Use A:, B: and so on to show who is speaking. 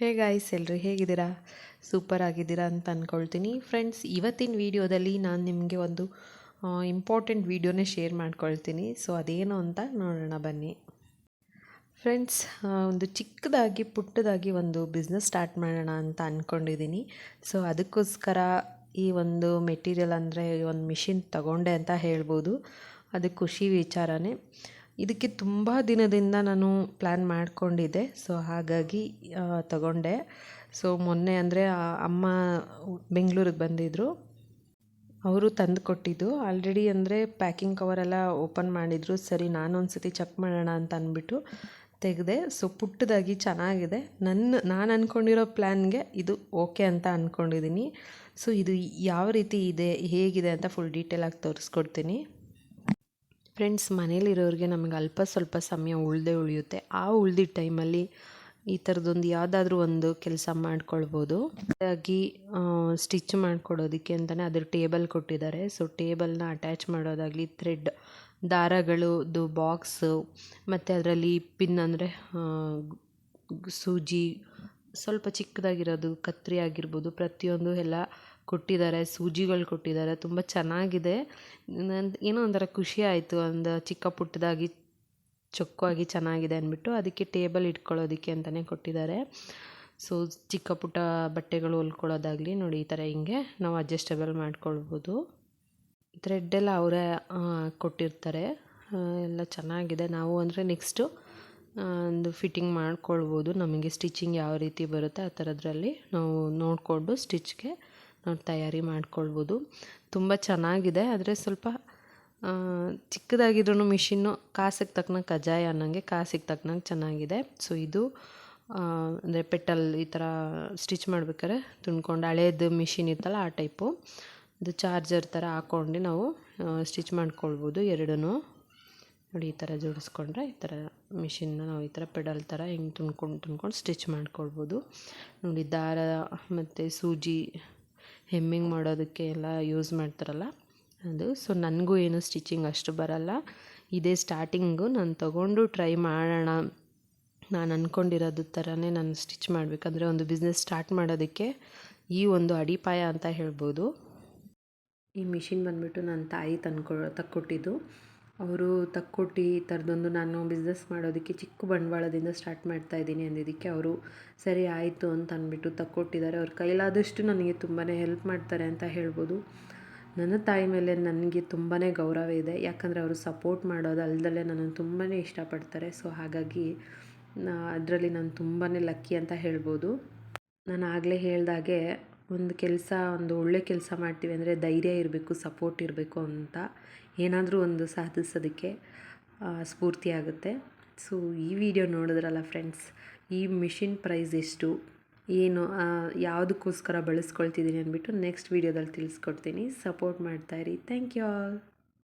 A: Hey guys ಎಲ್ಲರೂ ಹೇಗಿದ್ದೀರಾ? Super ಆಗಿದ್ದೀರಾ ಅಂತ ಅಂದ್ಕೊಳ್ತೀನಿ ಫ್ರೆಂಡ್ಸ್, ಇವತ್ತಿನ ವೀಡಿಯೋದಲ್ಲಿ ನಾನು ನಿಮಗೆ ಒಂದು ಇಂಪಾರ್ಟೆಂಟ್ ವೀಡಿಯೋನೇ ಶೇರ್ ಮಾಡ್ಕೊಳ್ತೀನಿ. ಸೊ, ಅದೇನು ಅಂತ ನೋಡೋಣ, ಬನ್ನಿ. ಫ್ರೆಂಡ್ಸ್ ಒಂದು ಚಿಕ್ಕದಾಗಿ, ಪುಟ್ಟದಾಗಿ ಒಂದು ಬಿಸ್ನೆಸ್ ಸ್ಟಾರ್ಟ್ ಮಾಡೋಣ ಅಂತ ಅಂದ್ಕೊಂಡಿದ್ದೀನಿ ಸೊ, ಅದಕ್ಕೋಸ್ಕರ ಈ ಒಂದು ಮೆಟೀರಿಯಲ್ ಅಂದರೆ ಒಂದು ಮಿಷಿನ್ ತಗೊಂಡೆ ಅಂತ ಹೇಳ್ಬೋದು. ಅದು ಖುಷಿ ವಿಚಾರನೇ. ಇದಕ್ಕೆ ತುಂಬ ದಿನದಿಂದ ನಾನು ಪ್ಲ್ಯಾನ್ ಮಾಡಿಕೊಂಡಿದ್ದೆ. ಸೊ ಹಾಗಾಗಿ ತಗೊಂಡೆ. ಸೊ ಮೊನ್ನೆ ಅಂದರೆ ಅಮ್ಮ ಬೆಂಗಳೂರಿಗೆ ಬಂದಿದ್ದರು ಅವರು ತಂದು ಕೊಟ್ಟಿದ್ದು. ಆಲ್ರೆಡಿ ಅಂದರೆ ಪ್ಯಾಕಿಂಗ್ ಕವರೆಲ್ಲ ಓಪನ್ ಮಾಡಿದರು. ಸರಿ ನಾನು ಒಂದು ಸತಿ ಚೆಕ್ ಮಾಡೋಣ ಅಂತ ಅಂದ್ಬಿಟ್ಟು ತೆಗೆದೆ. ಸೊ ಪುಟ್ಟದಾಗಿ ಚೆನ್ನಾಗಿದೆ. ನನ್ನ, ನಾನು ಅಂದ್ಕೊಂಡಿರೋ ಪ್ಲ್ಯಾನ್ಗೆ ಇದು ಓಕೆ ಅಂತ ಅಂದ್ಕೊಂಡಿದ್ದೀನಿ ಸೊ ಇದು ಯಾವ ರೀತಿ ಇದೆ, ಹೇಗಿದೆ ಅಂತ ಫುಲ್ ಡೀಟೇಲಾಗಿ ತೋರಿಸ್ಕೊಡ್ತೀನಿ. ಫ್ರೆಂಡ್ಸ್ ಮನೇಲಿರೋರಿಗೆ ನಮಗೆ ಅಲ್ಪ ಸ್ವಲ್ಪ ಸಮಯ ಉಳಿದೇ ಉಳಿಯುತ್ತೆ. ಆ ಉಳ್ದಿದ್ದ ಟೈಮಲ್ಲಿ ಈ ಥರದೊಂದು ಯಾವುದಾದ್ರೂ ಒಂದು ಕೆಲಸ ಮಾಡ್ಕೊಳ್ಬೋದು. ಹಾಗಾಗಿ ಸ್ಟಿಚ್ ಮಾಡಿಕೊಡೋದಕ್ಕೆ ಅಂತಲೇ ಅದ್ರ ಟೇಬಲ್ ಕೊಟ್ಟಿದ್ದಾರೆ. ಸೊ ಟೇಬಲ್ನ ಅಟ್ಯಾಚ್ ಮಾಡೋದಾಗಲಿ ಥ್ರೆಡ್ ದಾರಗಳು ದು ಬಾಕ್ಸು ಮತ್ತು ಅದರಲ್ಲಿ ಪಿನ್ ಅಂದರೆ ಸೂಜಿ, ಸ್ವಲ್ಪ ಚಿಕ್ಕದಾಗಿರೋದು ಕತ್ತರಿ ಆಗಿರ್ಬೋದು, ಪ್ರತಿಯೊಂದು ಎಲ್ಲ ಕೊಟ್ಟಿದ್ದಾರೆ, ಸೂಜಿಗಳು ಕೊಟ್ಟಿದ್ದಾರೆ, ತುಂಬ ಚೆನ್ನಾಗಿದೆ. ಏನೋ ಒಂಥರ ಖುಷಿ ಆಯಿತು, ಒಂದು ಚಿಕ್ಕ ಪುಟ್ಟದಾಗಿ ಚೊಕ್ಕಾಗಿ ಚೆನ್ನಾಗಿದೆ ಅಂದ್ಬಿಟ್ಟು ಅದಕ್ಕೆ ಟೇಬಲ್ ಇಟ್ಕೊಳ್ಳೋದಕ್ಕೆ ಅಂತಲೇ ಕೊಟ್ಟಿದ್ದಾರೆ. ಸೊ, ಚಿಕ್ಕ ಪುಟ್ಟ ಬಟ್ಟೆಗಳು ಹೊಲ್ಕೊಳ್ಳೋದಾಗಲಿ ನೋಡಿ ಈ ಥರ ಹಿಂಗೆ ನಾವು ಅಡ್ಜಸ್ಟಬಲ್ ಮಾಡ್ಕೊಳ್ಬೋದು. ಥ್ರೆಡ್ಡೆಲ್ಲ ಅವರೇ ಕೊಟ್ಟಿರ್ತಾರೆ. ಎಲ್ಲ ಚೆನ್ನಾಗಿದೆ. ನಾವು ಅಂದರೆ ನೆಕ್ಸ್ಟು ಒಂದು ಫಿಟ್ಟಿಂಗ್ ಮಾಡ್ಕೊಳ್ಬೋದು. ನಮಗೆ ಸ್ಟಿಚಿಂಗ್ ಯಾವ ರೀತಿ ಬರುತ್ತೆ ಆ ಥರದ್ರಲ್ಲಿ ನಾವು ನೋಡಿಕೊಂಡು ಸ್ಟಿಚ್ಗೆ ನಾವು ತಯಾರಿ ಮಾಡ್ಕೊಳ್ಬೋದು. ತುಂಬ ಚೆನ್ನಾಗಿದೆ. ಆದರೆ ಸ್ವಲ್ಪ ಚಿಕ್ಕದಾಗಿದ್ರೂ ಮಿಷಿನ್ನು ಕಾಸಿಗೆ ತಕ್ಕನಾಗ ಕಜಾಯ ಅನ್ನೋಂಗೆ ಕಾಸಿಗೆ ತಕ್ಕನಾಗ ಚೆನ್ನಾಗಿದೆ. ಸೊ ಇದು ಅಂದರೆ ಪೆಟ್ಟಲ್ ಈ ಥರ ಸ್ಟಿಚ್ ಮಾಡ್ಬೇಕಾದ್ರೆ ತುಂಡ್ಕೊಂಡು ಹಳೇದು ಮಿಷಿನ್ ಇತ್ತಲ್ಲ ಆ ಟೈಪು ಇದು ಚಾರ್ಜರ್ ಥರ ಹಾಕ್ಕೊಂಡು ನಾವು ಸ್ಟಿಚ್ ಮಾಡ್ಕೊಳ್ಬೋದು ಎರಡೂ ನೋಡಿ ಈ ಥರ ಜೋಡಿಸ್ಕೊಂಡ್ರೆ ಈ ಥರ ಮಿಷಿನ್ನ ನಾವು ಈ ಥರ ಪೆಡಲ್ ಥರ ಹಿಂಗೆ ತುಂಡ್ಕೊಂಡು ತುಂಡ್ಕೊಂಡು ಸ್ಟಿಚ್ ಮಾಡ್ಕೊಳ್ಬೋದು. ನೋಡಿ ದಾರ ಮತ್ತು ಸೂಜಿ ಹೆಮ್ಮಿಂಗ್ ಮಾಡೋದಕ್ಕೆ ಎಲ್ಲ ಯೂಸ್ ಮಾಡ್ತಾರಲ್ಲ. ಅದು. ಸೊ ನನಗೂ ಏನು ಸ್ಟಿಚಿಂಗ್ ಅಷ್ಟು ಬರಲ್ಲ. ಇದೇ ಸ್ಟಾರ್ಟಿಂಗು ನಾನು ತಗೊಂಡು ಟ್ರೈ ಮಾಡೋಣ. ನಾನು ಅಂದ್ಕೊಂಡಿರೋದು ಥರನೇ ನಾನು ಸ್ಟಿಚ್ ಮಾಡಬೇಕಂದ್ರೆ ಒಂದು ಬಿಸ್ನೆಸ್ ಸ್ಟಾರ್ಟ್ ಮಾಡೋದಕ್ಕೆ ಈ ಒಂದು ಅಡಿಪಾಯ ಅಂತ ಹೇಳ್ಬೋದು. ಈ ಮಿಷಿನ್ ಬಂದುಬಿಟ್ಟು ನನ್ನ ತಾಯಿ ತಂದ್ಕೊ ತಕ್ಕೊಟ್ಟಿದ್ದು ಅವರು ತಕ್ಕೊಟ್ಟು ಈ ಥರದೊಂದು ನಾನು ಬಿಸ್ನೆಸ್ ಮಾಡೋದಕ್ಕೆ ಚಿಕ್ಕ ಬಂಡವಾಳದಿಂದ ಸ್ಟಾರ್ಟ್ ಮಾಡ್ತಾ ಇದ್ದೀನಿ ಅಂದಿದ್ದಕ್ಕೆ ಅವರು, ಸರಿ ಆಯಿತು ಅಂತ ಅಂದ್ಬಿಟ್ಟು ತಕ್ಕೊಟ್ಟಿದ್ದಾರೆ. ಅವ್ರ ಕೈಲಾದಷ್ಟು ನನಗೆ ತುಂಬಾ ಹೆಲ್ಪ್ ಮಾಡ್ತಾರೆ ಅಂತ ಹೇಳ್ಬೋದು. ನನ್ನ ತಾಯಿ ಮೇಲೆ ನನಗೆ ತುಂಬಾ ಗೌರವ ಇದೆ. ಯಾಕಂದರೆ ಅವರು ಸಪೋರ್ಟ್ ಮಾಡೋದು ಅಲ್ದಲ್ಲೇ ನನ್ನನ್ನು ತುಂಬಾ ಇಷ್ಟಪಡ್ತಾರೆ. ಸೊ ಹಾಗಾಗಿ ಅದರಲ್ಲಿ ನಾನು ತುಂಬಾ ಲಕ್ಕಿ ಅಂತ ಹೇಳ್ಬೋದು. ನಾನು ಆಗಲೇ ಹೇಳ್ದಾಗೆ ಒಂದು ಕೆಲಸ, ಒಂದು ಒಳ್ಳೆ ಕೆಲಸ ಮಾಡ್ತೀವಿ ಅಂದರೆ ಧೈರ್ಯ ಇರಬೇಕು ಸಪೋರ್ಟ್ ಇರಬೇಕು ಅಂತ ಏನಾದರೂ ಒಂದು ಸಾಧಿಸೋದಕ್ಕೆ ಸ್ಫೂರ್ತಿ ಆಗುತ್ತೆ. ಸೊ ಈ ವಿಡಿಯೋ ನೋಡಿದ್ರಲ್ಲ ಫ್ರೆಂಡ್ಸ್ ಈ ಮಿಷಿನ್ ಪ್ರೈಸ್ ಎಷ್ಟು, ಏನು ಯಾವುದಕ್ಕೋಸ್ಕರ ಬಳಸ್ಕೊಳ್ತಿದ್ದೀನಿ ಅಂದ್ಬಿಟ್ಟು ನೆಕ್ಸ್ಟ್ ವೀಡಿಯೋದಲ್ಲಿ ತಿಳಿಸ್ಕೊಡ್ತೀನಿ. ಸಪೋರ್ಟ್ ಮಾಡ್ತಾಯಿರಿ ಥ್ಯಾಂಕ್ ಯು ಆಲ್